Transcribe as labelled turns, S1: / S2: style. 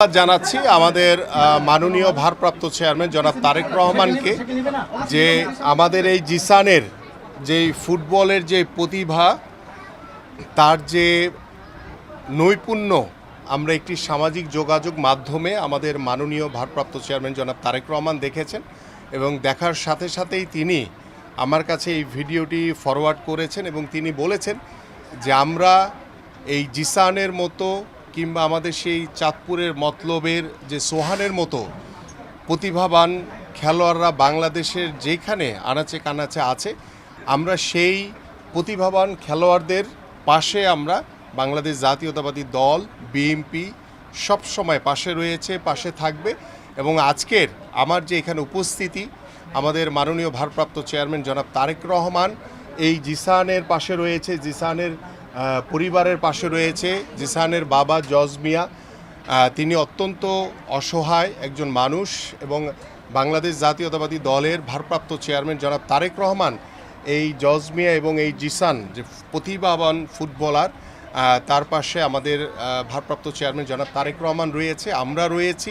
S1: জানাচ্ছি আমাদের মাননীয় ভারপ্রাপ্ত চেয়ারম্যান জনাব তারেক রহমানকে যে আমাদের এই জিসানের যে ফুটবলের যে প্রতিভা, তার যে নৈপুণ্য, আমরা একটি সামাজিক যোগাযোগ মাধ্যমে আমাদের মাননীয় ভারপ্রাপ্ত চেয়ারম্যান জনাব তারেক রহমান দেখেছেন এবং দেখার সাথে সাথেই তিনি আমার কাছে এই ভিডিওটি ফরওয়ার্ড করেছেন এবং তিনি বলেছেন যে আমরা এই জিসানের মতো কিংবা আমাদের সেই চাঁদপুরের মতলবের যে সোহানের মতো প্রতিভাবান খেলোয়াড়রা বাংলাদেশের যেখানে আনাচে কানাচে আছে, আমরা সেই প্রতিভাবান খেলোয়াড়দের পাশে আমরা বাংলাদেশ জাতীয়তাবাদী দল, বিএনপি সব সময় পাশে রয়েছে, পাশে থাকবে এবং আজকের আমার যে এখানে উপস্থিতি, আমাদের মাননীয় ভারপ্রাপ্ত চেয়ারম্যান জনাব তারেক রহমান, এই জিসানের পাশে রয়েছে, জিসানের পরিবারের পাশে রয়েছে জিসানের বাবা জজ মিয়া। তিনি অত্যন্ত অসহায় একজন মানুষ এবং বাংলাদেশ জাতীয়তাবাদী দলের ভারপ্রাপ্ত চেয়ারম্যান জনাব তারেক রহমান এই জজমিয়া এবং এই জিসান যে প্রতিভাবান ফুটবলার তার পাশে আমাদের ভারপ্রাপ্ত চেয়ারম্যান জনাব তারেক রহমান রয়েছে, আমরা রয়েছি।